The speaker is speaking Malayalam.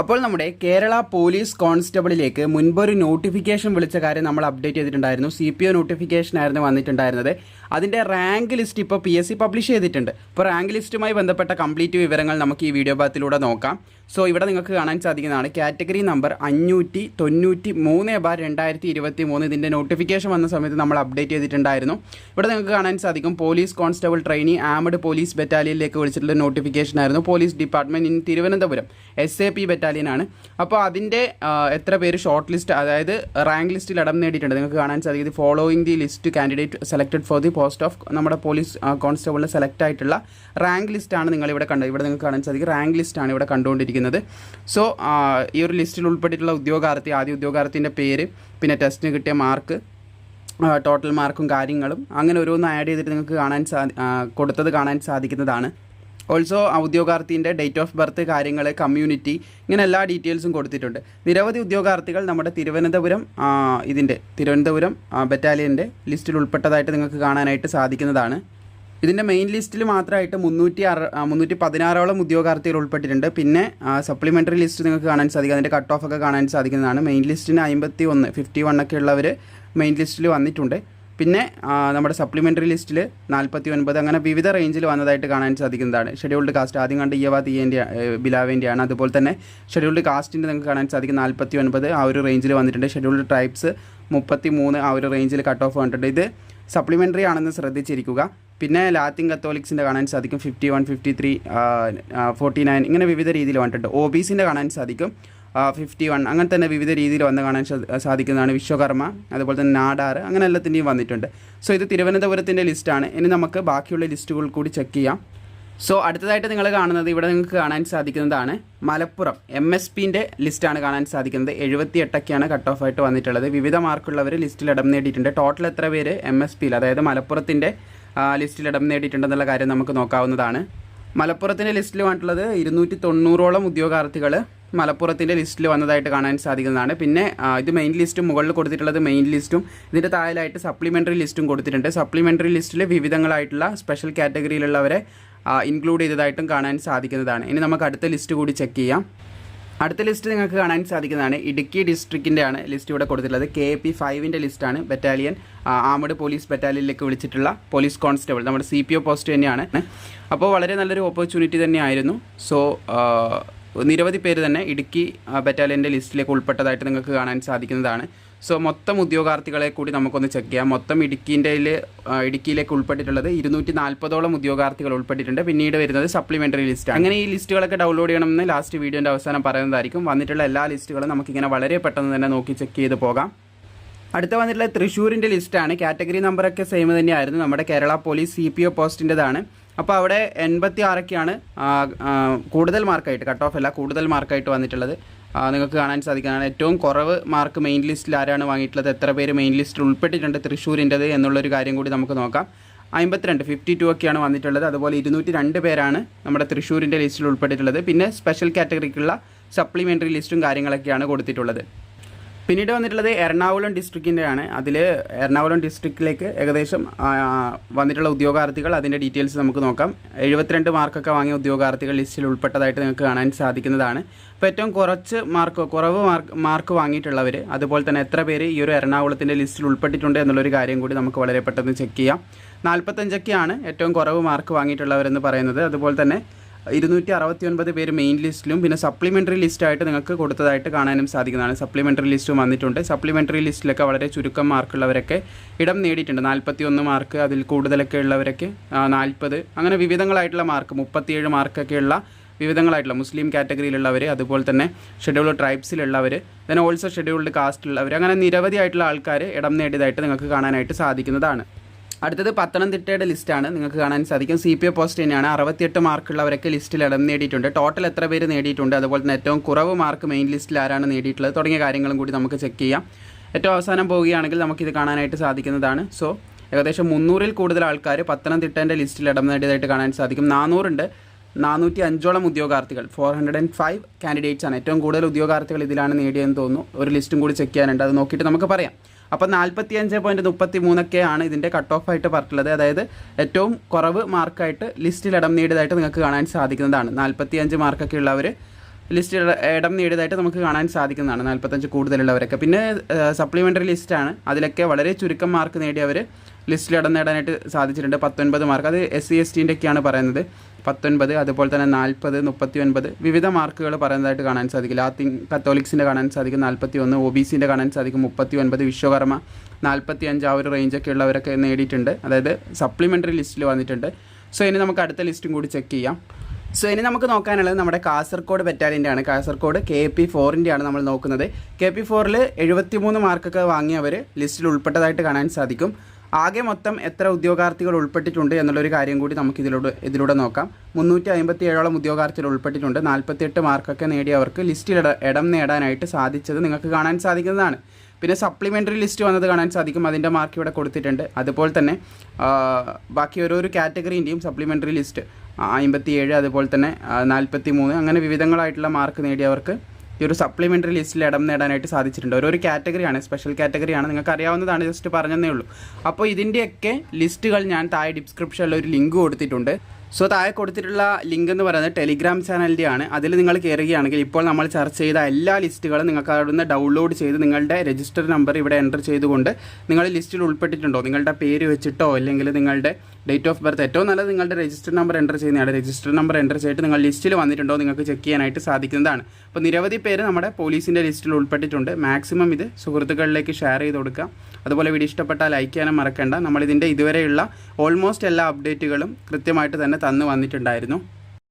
അപ്പോൾ നമ്മുടെ കേരള പോലീസ് കോൺസ്റ്റബിളിലേക്ക് മുൻപൊരു നോട്ടിഫിക്കേഷൻ വിളിച്ച കാര്യം നമ്മൾ അപ്ഡേറ്റ് ചെയ്തിട്ടുണ്ടായിരുന്നു. സി പി ഒ നോട്ടിഫിക്കേഷൻ ആയിരുന്നു വന്നിട്ടുണ്ടായിരുന്നത്. അതിന്റെ റാങ്ക് ലിസ്റ്റ് ഇപ്പോൾ പി എസ് സി പബ്ലിഷ് ചെയ്തിട്ടുണ്ട്. അപ്പോൾ റാങ്ക് ലിസ്റ്റുമായി ബന്ധപ്പെട്ട കംപ്ലീറ്റ് വിവരങ്ങൾ നമുക്ക് ഈ വീഡിയോ ഭാഗത്തിലൂടെ നോക്കാം. സോ ഇവിടെ നിങ്ങൾക്ക് കാണാൻ സാധിക്കുന്നതാണ് കാറ്റഗറി നമ്പർ അഞ്ഞൂറ്റി തൊണ്ണൂറ്റി മൂന്ന് ബാർ രണ്ടായിരത്തി ഇരുപത്തി മൂന്ന് ഇതിന്റെ നോട്ടിഫിക്കേഷൻ വന്ന സമയത്ത് നമ്മൾ അപ്ഡേറ്റ് ചെയ്തിട്ടുണ്ടായിരുന്നു. ഇവിടെ നിങ്ങൾക്ക് കാണാൻ സാധിക്കും police constable trainee armed police ബറ്റാലിയനിലേക്ക് വിളിച്ചിട്ടുള്ള നോട്ടിഫിക്കേഷൻ ആയിരുന്നു. Police department in Thiruvananthapuram. S A P battalion ആണ് അപ്പോൾ അതിന്റെ എത്ര പേര് ഷോർട്ട് ലിസ്റ്റ് അതായത് റാങ്ക് ലിസ്റ്റിൽ ഇടം നേടിയിട്ടുണ്ട്. നിങ്ങൾക്ക് കാണാൻ സാധിക്കും. ഇത് following the list candidate selected for the post of നമ്മുടെ പോലീസ് കോൺസ്റ്റബിളിൽ സെലക്ട് ആയിട്ടുള്ള റാങ്ക് ലിസ്റ്റാണ് നിങ്ങൾ ഇവിടെ കണ്ടത്. ഇവിടെ നിങ്ങൾക്ക് കാണാൻ സാധിക്കും. റാങ്ക് ലിസ്റ്റാണ് ഇവിടെ കണ്ടുകൊണ്ടിരിക്കുന്നത്. സോ ഈ ഒരു ലിസ്റ്റിൽ ഉൾപ്പെട്ടിട്ടുള്ള ഉദ്യോഗാർത്ഥി ആദ്യ ഉദ്യോഗാർത്ഥിന്റെ പേര് പിന്നെ ടെസ്റ്റിന് കിട്ടിയ മാർക്ക് ടോട്ടൽ മാർക്കും കാര്യങ്ങളും അങ്ങനെ ഓരോന്ന് ആഡ് ചെയ്തിട്ട് നിങ്ങൾക്ക് കാണാൻ സാധി കൊടുത്തത് കാണാൻ സാധിക്കുന്നതാണ്. ഓൾസോ ഉദ്യോഗാർത്ഥിന്റെ ഡേറ്റ് ഓഫ് ബർത്ത് കാര്യങ്ങൾ കമ്മ്യൂണിറ്റി ഇങ്ങനെ എല്ലാ ഡീറ്റെയിൽസും കൊടുത്തിട്ടുണ്ട്. നിരവധി ഉദ്യോഗാർത്ഥികൾ നമ്മുടെ തിരുവനന്തപുരം ഇതിന്റെ തിരുവനന്തപുരം ബറ്റാലിയന്റെ ലിസ്റ്റിൽ ഉൾപ്പെട്ടതായിട്ട് നിങ്ങൾക്ക് കാണാനായിട്ട് സാധിക്കുന്നതാണ്. ഇതിന്റെ മെയിൻ ലിസ്റ്റിൽ മാത്രമായിട്ട് മുന്നൂറ്റി അറ മുന്നൂറ്റി പതിനാറോളം ഉദ്യോഗാർത്ഥികൾ ഉൾപ്പെട്ടിട്ടുണ്ട്. പിന്നെ സപ്ലിമെന്ററി ലിസ്റ്റ് നിങ്ങൾക്ക് കാണാൻ സാധിക്കും. അതിന്റെ കട്ട് ഓഫ് ഒക്കെ കാണാൻ സാധിക്കുന്നതാണ്. മെയിൻ ലിസ്റ്റിന് അമ്പത്തി ഒന്ന് ഫിഫ്റ്റി വൺ ഒക്കെ ഉള്ളവർ മെയിൻ ലിസ്റ്റിൽ വന്നിട്ടുണ്ട്. പിന്നെ നമ്മുടെ സപ്ലിമെന്ററി ലിസ്റ്റിൽ നാൽപ്പത്തി ഒൻപത് അങ്ങനെ വിവിധ റേഞ്ചിൽ വന്നതായിട്ട് കാണാൻ സാധിക്കുന്നതാണ്. ഷെഡ്യൂൾഡ് കാസ്റ്റ് ആദ്യം കണ്ട ഇയവ തീയന്റെ ബിലാവേന്റെയാണ്. അതുപോലെ തന്നെ ഷെഡ്യൂൾഡ് കാസ്റ്റിന്റെ നിങ്ങൾക്ക് കാണാൻ സാധിക്കും. നാൽപ്പത്തി ഒൻപത് ആ ഒരു റേഞ്ചിൽ വന്നിട്ടുണ്ട്. ഷെഡ്യൂൾഡ് ട്രൈബ്സ് മുപ്പത്തി മൂന്ന് ആ ഒരു റേഞ്ചിൽ കട്ട് ഓഫ് വന്നിട്ടുണ്ട്. ഇത് സപ്ലിമെന്ററി ആണെന്ന് ശ്രദ്ധിച്ചിരിക്കുക. പിന്നെ ലാത്തിൻ കത്തോലിക്സിന്റെ കാണാൻ സാധിക്കും. Fifty one fifty three forty nine ഇങ്ങനെ വിവിധ രീതിയിൽ വന്നിട്ടുണ്ട്. ഒ ബി സിന്റെ കാണാൻ സാധിക്കും. ഫിഫ്റ്റി വൺ അങ്ങനെ തന്നെ വിവിധ രീതിയിൽ വന്ന് കാണാൻ സാധിക്കുന്നതാണ് വിശ്വകർമ്മ അതുപോലെ തന്നെ നാടാർ അങ്ങനെ എല്ലാത്തിന്റെയും വന്നിട്ടുണ്ട്. സോ ഇത് തിരുവനന്തപുരത്തിന്റെ ലിസ്റ്റാണ് ഇനി നമുക്ക് ബാക്കിയുള്ള ലിസ്റ്റുകൾ കൂടി ചെക്ക് ചെയ്യാം. സോ അടുത്തതായിട്ട് നിങ്ങൾ കാണുന്നത് ഇവിടെ നിങ്ങൾക്ക് കാണാൻ സാധിക്കുന്നതാണ് മലപ്പുറം. എം എസ് പിന്റെ ലിസ്റ്റാണ് കാണാൻ സാധിക്കുന്നത്. എഴുപത്തി എട്ടൊക്കെയാണ് കട്ട് ഓഫ് ആയിട്ട് വന്നിട്ടുള്ളത്. വിവിധ മാർക്കുള്ളവർ ലിസ്റ്റിൽ ഇടം നേടിയിട്ടുണ്ട്. ടോട്ടൽ എത്ര പേര് എം എസ് പിയിൽ അതായത് മലപ്പുറത്തിന്റെ ലിസ്റ്റിൽ ഇടം നേടിയിട്ടുണ്ടെന്നുള്ള കാര്യം നമുക്ക് നോക്കാവുന്നതാണ്. മലപ്പുറത്തിന്റെ ലിസ്റ്റിൽ വന്നിട്ടുള്ളത് ഇരുന്നൂറ്റി തൊണ്ണൂറോളം ഉദ്യോഗാർത്ഥികൾ മലപ്പുറത്തിന്റെ ലിസ്റ്റിൽ വന്നതായിട്ട് കാണാൻ സാധിക്കുന്നതാണ്. പിന്നെ ഇത് മെയിൻ ലിസ്റ്റും മുകളിൽ കൊടുത്തിട്ടുള്ളത് മെയിൻ ലിസ്റ്റും ഇതിന്റെ താഴെയായിട്ട് സപ്ലിമെന്ററി ലിസ്റ്റും കൊടുത്തിട്ടുണ്ട്. സപ്ലിമെന്ററി ലിസ്റ്റിൽ വിവിധങ്ങളായിട്ടുള്ള സ്പെഷ്യൽ കാറ്റഗറിയിലുള്ളവരെ ഇൻക്ലൂഡ് ചെയ്തതായിട്ടും കാണാൻ സാധിക്കുന്നതാണ്. ഇനി നമുക്ക് അടുത്ത ലിസ്റ്റ് കൂടി ചെക്ക് ചെയ്യാം. അടുത്ത ലിസ്റ്റ് നിങ്ങൾക്ക് കാണാൻ സാധിക്കുന്നതാണ് ഇടുക്കി ഡിസ്ട്രിക്റ്റിന്റെ ആണ് ലിസ്റ്റ് ഇവിടെ കൊടുത്തിട്ടുള്ളത്. കെ എ പി ഫൈവിന്റെ ലിസ്റ്റാണ് ബറ്റാലിയൻ ആമഡ് പോലീസ് ബറ്റാലിയനിലേക്ക് വിളിച്ചിട്ടുള്ള പോലീസ് കോൺസ്റ്റബിൾ നമ്മുടെ സി പി ഒ പോസ്റ്റ് തന്നെയാണ്. അപ്പോൾ വളരെ നല്ലൊരു ഓപ്പർച്യൂണിറ്റി തന്നെയായിരുന്നു. സോ നിരവധി പേര് തന്നെ ഇടുക്കി ബറ്റാലിയന്റെ ലിസ്റ്റിലേക്ക് ഉൾപ്പെട്ടതായിട്ട് നിങ്ങൾക്ക് കാണാൻ സാധിക്കുന്നതാണ്. സോ മൊത്തം ഉദ്യോഗാർത്ഥികളെ കൂടി നമുക്കൊന്ന് ചെക്ക് ചെയ്യാം. മൊത്തം ഇടുക്കിന്റെ ഇടുക്കിയിലേക്ക് ഉൾപ്പെട്ടിട്ടുള്ളത് ഇരുന്നൂറ്റി നാൽപ്പതോളം ഉദ്യോഗാർത്ഥികൾ ഉൾപ്പെട്ടിട്ടുണ്ട്. പിന്നീട് വരുന്നത് സപ്ലിമെന്ററി ലിസ്റ്റ് അങ്ങനെ ഈ ലിസ്റ്റുകളൊക്കെ ഡൗൺലോഡ് ചെയ്യണമെന്ന് ലാസ്റ്റ് വീഡിയോന്റെ അവസാനം പറയുന്നതായിരിക്കും. വന്നിട്ടുള്ള എല്ലാ ലിസ്റ്റുകളും നമുക്കിങ്ങനെ വളരെ പെട്ടെന്ന് തന്നെ നോക്കി ചെക്ക് ചെയ്ത് പോകാം. അടുത്ത വന്നിട്ടുള്ള തൃശ്ശൂരിന്റെ ലിസ്റ്റാണ് കാറ്റഗറി നമ്പറൊക്കെ സെയിം തന്നെയായിരുന്നു. നമ്മുടെ Kerala police C P O പോസ്റ്റിന്റെതാണ് അപ്പോൾ അവിടെ എൺപത്തി ആറൊക്കെയാണ് കൂടുതൽ മാർക്കായിട്ട് കട്ട് ഓഫ് അല്ല കൂടുതൽ മാർക്കായിട്ട് വന്നിട്ടുള്ളത്. നിങ്ങൾക്ക് കാണാൻ സാധിക്കുന്നതാണ്. ഏറ്റവും കുറവ് മാർക്ക് മെയിൻ ലിസ്റ്റിൽ ആരാണ് വാങ്ങിയിട്ടുള്ളത് എത്ര പേര് മെയിൻ ലിസ്റ്റിൽ ഉൾപ്പെട്ടിട്ടുണ്ട് തൃശ്ശൂരിന്റെത് എന്നുള്ളൊരു കാര്യം കൂടി നമുക്ക് നോക്കാം. അമ്പത്തിരണ്ട് ഫിഫ്റ്റി ടു ഒക്കെയാണ് വന്നിട്ടുള്ളത്. അതുപോലെ ഇരുന്നൂറ്റി രണ്ട് പേരാണ് നമ്മുടെ തൃശ്ശൂരിന്റെ ലിസ്റ്റിൽ ഉൾപ്പെട്ടിട്ടുള്ളത്. പിന്നെ സ്പെഷ്യൽ കാറ്റഗറിക്കുള്ള സപ്ലിമെന്ററി ലിസ്റ്റും കാര്യങ്ങളൊക്കെയാണ് കൊടുത്തിട്ടുള്ളത്. പിന്നീട് വന്നിട്ടുള്ളത് എറണാകുളം ഡിസ്ട്രിക്റ്റിന്റെ ആണ് അതിൽ എറണാകുളം ഡിസ്ട്രിക്റ്റിലേക്ക് ഏകദേശം വന്നിട്ടുള്ള ഉദ്യോഗാർത്ഥികൾ അതിന്റെ ഡീറ്റെയിൽസ് നമുക്ക് നോക്കാം. എഴുപത്തിരണ്ട് മാർക്കൊക്കെ വാങ്ങിയ ഉദ്യോഗാർത്ഥികൾ ലിസ്റ്റിൽ ഉൾപ്പെട്ടതായിട്ട് നിങ്ങൾക്ക് കാണാൻ സാധിക്കുന്നതാണ്. അപ്പോൾ ഏറ്റവും കുറച്ച് മാർക്ക് കുറവ് മാർക്ക് മാർക്ക് വാങ്ങിയിട്ടുള്ളവർ അതുപോലെ തന്നെ എത്ര പേര് ഈ ഒരു എറണാകുളത്തിന്റെ ലിസ്റ്റിൽ ഉൾപ്പെട്ടിട്ടുണ്ട് എന്നുള്ളൊരു കാര്യം കൂടി നമുക്ക് വളരെ പെട്ടെന്ന് ചെക്ക് ചെയ്യാം. നാൽപ്പത്തഞ്ചൊക്കെയാണ് ഏറ്റവും കുറവ് മാർക്ക് വാങ്ങിയിട്ടുള്ളവരെന്ന് പറയുന്നത്. അതുപോലെ തന്നെ ഇരുന്നൂറ്റി അറുപത്തി ഒൻപത് പേര് മെയിൻ ലിസ്റ്റിലും പിന്നെ സപ്ലിമെന്ററി ലിസ്റ്റായിട്ട് നിങ്ങൾക്ക് കൊടുത്തതായിട്ട് കാണാനും സാധിക്കുന്നതാണ്. സപ്ലിമെന്ററി ലിസ്റ്റും വന്നിട്ടുണ്ട്. സപ്ലിമെന്ററി ലിസ്റ്റിലൊക്കെ വളരെ ചുരുക്കം മാർക്കുള്ളവരൊക്കെ ഇടം നേടിയിട്ടുണ്ട്. നാൽപ്പത്തി ഒന്ന് മാർക്ക് അതിൽ കൂടുതലൊക്കെ ഉള്ളവരൊക്കെ നാൽപ്പത് അങ്ങനെ വിവിധങ്ങളായിട്ടുള്ള മാർക്ക് മുപ്പത്തിയേഴ് മാർക്കൊക്കെയുള്ള വിവിധങ്ങളായിട്ടുള്ള മുസ്ലിം കാറ്റഗറിയിലുള്ളവർ അതുപോലെ തന്നെ ഷെഡ്യൂൾഡ് ട്രൈബ്സിലുള്ളവർ ദെൻ ഓൾസോ ഷെഡ്യൂൾഡ് കാസ്റ്റിലുള്ളവർ അങ്ങനെ നിരവധിയായിട്ടുള്ള ആൾക്കാർ ഇടം നേടിയതായിട്ട് നിങ്ങൾക്ക് കാണാനായിട്ട് സാധിക്കുന്നതാണ്. അടുത്തത് പത്തനംതിട്ടയുടെ ലിസ്റ്റാണ് നിങ്ങൾക്ക് കാണാൻ സാധിക്കും. സി പി ഒ പോസ്റ്റ് തന്നെയാണ്. അറുപത്തിയെട്ട് മാർക്കുള്ളവരൊക്കെ ലിസ്റ്റിൽ ഇടം നേടിയിട്ടുണ്ട്. ടോട്ടൽ എത്ര പേര് നേടിയിട്ടുണ്ട്? അതുപോലെ തന്നെ ഏറ്റവും കുറവ് മാർക്ക് മെയിൻ ലിസ്റ്റിൽ ആരാണ് നേടിയിട്ടുള്ളത്? തുടങ്ങിയ കാര്യങ്ങളും കൂടി നമുക്ക് ചെക്ക് ചെയ്യാം. ഏറ്റവും അവസാനം പോവുകയാണെങ്കിൽ നമുക്കിത് കാണാനായിട്ട് സാധിക്കുന്നതാണ്. സോ ഏകദേശം മുന്നൂറിൽ കൂടുതൽ ആൾക്കാർ പത്തനംതിട്ടേന്റെ ലിസ്റ്റിൽ ഇടം നേടിയതായിട്ട് കാണാൻ സാധിക്കും. നാനൂറുണ്ട് നാനൂറ്റി അഞ്ചോളം ഉദ്യോഗാർത്ഥികൾ. Four hundred and five candidates ആണ്. ഏറ്റവും കൂടുതൽ ഉദ്യോഗാർത്ഥികൾ ഇതിലാണ് നേടിയതെന്ന് തോന്നുന്നു. ഒരു ലിസ്റ്റും കൂടി ചെക്ക് ചെയ്യാനുണ്ട്. അത് നോക്കിയിട്ട് നമുക്ക് പറയാം. അപ്പോൾ നാൽപ്പത്തി അഞ്ച് പോയിന്റ് മുപ്പത്തി മൂന്നൊക്കെയാണ് ഇതിന്റെ കട്ട് ഓഫ് ആയിട്ട് പറഞ്ഞിട്ടുള്ളത്. അതായത് ഏറ്റവും കുറവ് മാർക്കായിട്ട് ലിസ്റ്റിൽ ഇടം നേടിയതായിട്ട് നിങ്ങൾക്ക് കാണാൻ സാധിക്കുന്നതാണ്. നാൽപ്പത്തി അഞ്ച് മാർക്കൊക്കെ ഉള്ളവർ ലിസ്റ്റിൽ ഇടം നേടിയതായിട്ട് നമുക്ക് കാണാൻ സാധിക്കുന്നതാണ്. നാൽപ്പത്തഞ്ച് കൂടുതലുള്ളവരൊക്കെ. പിന്നെ സപ്ലിമെന്ററി ലിസ്റ്റാണ് അതിലൊക്കെ വളരെ ചുരുക്കം മാർക്ക് നേടിയവർ ലിസ്റ്റിൽ ഇടം നേടാനായിട്ട് സാധിച്ചിട്ടുണ്ട്. പത്തൊൻപത് മാർക്ക് അത് എസ് സി എസ് ടിന്റെയൊക്കെയാണ് പറയുന്നത്. പത്തൊൻപത് അതുപോലെ തന്നെ നാൽപ്പത് മുപ്പത്തി ഒൻപത് വിവിധ മാർക്കുകൾ പറയുന്നതായിട്ട് കാണാൻ സാധിക്കും. ലാത്തിൻ കത്തോലിക്സിന്റെ കാണാൻ സാധിക്കും നാൽപ്പത്തി ഒന്ന് ഒ ബി സിന്റെ കാണാൻ സാധിക്കും മുപ്പത്തി ഒൻപത് വിശ്വകർമ്മ നാൽപ്പത്തി അഞ്ച് ആ ഒരു റേഞ്ചൊക്കെ ഉള്ളവരൊക്കെ നേടിയിട്ടുണ്ട്. അതായത് സപ്ലിമെന്ററി ലിസ്റ്റിൽ വന്നിട്ടുണ്ട്. സോ ഇനി നമുക്ക് അടുത്ത ലിസ്റ്റും കൂടി ചെക്ക് ചെയ്യാം. സോ ഇനി നമുക്ക് നോക്കാനുള്ളത് നമ്മുടെ കാസർഗോഡ് ബറ്റാലിയന്റെ ആണ് കാസർഗോഡ് കെ പി ഫോറിന്റെ ആണ് നമ്മൾ നോക്കുന്നത്. കെ പി ഫോറിൽ എഴുപത്തി മൂന്ന് മാർക്കൊക്കെ വാങ്ങിയവർ ലിസ്റ്റിൽ ഉൾപ്പെട്ടതായിട്ട് കാണാൻ സാധിക്കും. ആകെ മൊത്തം എത്ര ഉദ്യോഗാർത്ഥികൾ ഉൾപ്പെട്ടിട്ടുണ്ട് എന്നുള്ളൊരു കാര്യം കൂടി നമുക്ക് ഇതിലൂടെ ഇതിലൂടെ നോക്കാം. മുന്നൂറ്റി അമ്പത്തി ഏഴോളം ഉദ്യോഗാർത്ഥികൾ ഉൾപ്പെട്ടിട്ടുണ്ട്. നാൽപ്പത്തിയെട്ട് മാർക്കൊക്കെ നേടിയവർക്ക് ലിസ്റ്റിൽ ഇടം നേടാനായിട്ട് സാധിച്ചത് നിങ്ങൾക്ക് കാണാൻ സാധിക്കുന്നതാണ്. പിന്നെ സപ്ലിമെന്ററി ലിസ്റ്റ് വന്നത് കാണാൻ സാധിക്കും. അതിന്റെ മാർക്ക് ഇവിടെ കൊടുത്തിട്ടുണ്ട്. അതുപോലെ തന്നെ ബാക്കി ഓരോരോ കാറ്റഗറീന്റെയും സപ്ലിമെന്ററി ലിസ്റ്റ് അമ്പത്തി ഏഴ് അതുപോലെ തന്നെ നാൽപ്പത്തി മൂന്ന് അങ്ങനെ വിവിധങ്ങളായിട്ടുള്ള മാർക്ക് നേടിയവർക്ക് ഈ ഒരു സപ്ലിമെന്ററി ലിസ്റ്റിൽ ഇടം നേടാനായിട്ട് സാധിച്ചിട്ടുണ്ട്. ഓരോ കാറ്റഗറിയാണ് സ്പെഷ്യൽ കാറ്റഗറിയാണ് നിങ്ങൾക്ക് അറിയാവുന്നതാണ് ജസ്റ്റ് പറഞ്ഞതേ ഉള്ളൂ. അപ്പോൾ ഇതിന്റെയൊക്കെ ലിസ്റ്റുകൾ ഞാൻ താഴെ ഡിസ്ക്രിപ്ഷനിൽ ഒരു ലിങ്ക് കൊടുത്തിട്ടുണ്ട്. സോ താഴെ കൊടുത്തിട്ടുള്ള ലിങ്ക് എന്ന് പറയുന്നത് ടെലിഗ്രാം ചാനലിന്റെ ആണ് അതിൽ നിങ്ങൾ കയറുകയാണെങ്കിൽ ഇപ്പോൾ നമ്മൾ ചർച്ച ചെയ്ത എല്ലാ ലിസ്റ്റുകളും നിങ്ങൾക്ക് അവിടുന്ന് ഡൗൺലോഡ് ചെയ്ത് നിങ്ങളുടെ രജിസ്റ്റർ നമ്പർ ഇവിടെ എന്റർ ചെയ്തുകൊണ്ട് നിങ്ങൾ ലിസ്റ്റിൽ ഉൾപ്പെട്ടിട്ടുണ്ടോ? നിങ്ങളുടെ പേര് വെച്ചിട്ടോ അല്ലെങ്കിൽ നിങ്ങളുടെ ഡേറ്റ് ഓഫ് ബർത്ത് ഏറ്റവും നല്ലത് നിങ്ങളുടെ രജിസ്റ്റർ നമ്പർ എന്റർ ചെയ്യുന്നതാണ്. രജിസ്റ്റർ നമ്പർ എന്റർ ചെയ്തിട്ട് നിങ്ങൾ ലിസ്റ്റിൽ വന്നിട്ടുണ്ടോ നിങ്ങൾക്ക് ചെക്ക് ചെയ്യാനായിട്ട് സാധിക്കുന്നതാണ്. അപ്പോൾ നിരവധി പേര് നമ്മുടെ പോലീസിന്റെ ലിസ്റ്റിൽ ഉൾപ്പെട്ടിട്ടുണ്ട്. മാക്സിമം ഇത് സുഹൃത്തുക്കളിലേക്ക് ഷെയർ ചെയ്ത് കൊടുക്കുക അതുപോലെ വീഡിയോ ഇഷ്ടപ്പെട്ടാൽ ലൈക്ക് ചെയ്യാനും മറക്കേണ്ട. നമ്മളിതിന്റെ ഇതുവരെയുള്ള ഓൾമോസ്റ്റ് എല്ലാ അപ്ഡേറ്റുകളും കൃത്യമായിട്ട് തന്നെ തന്നു വന്നിട്ടുണ്ടായിരുന്നു.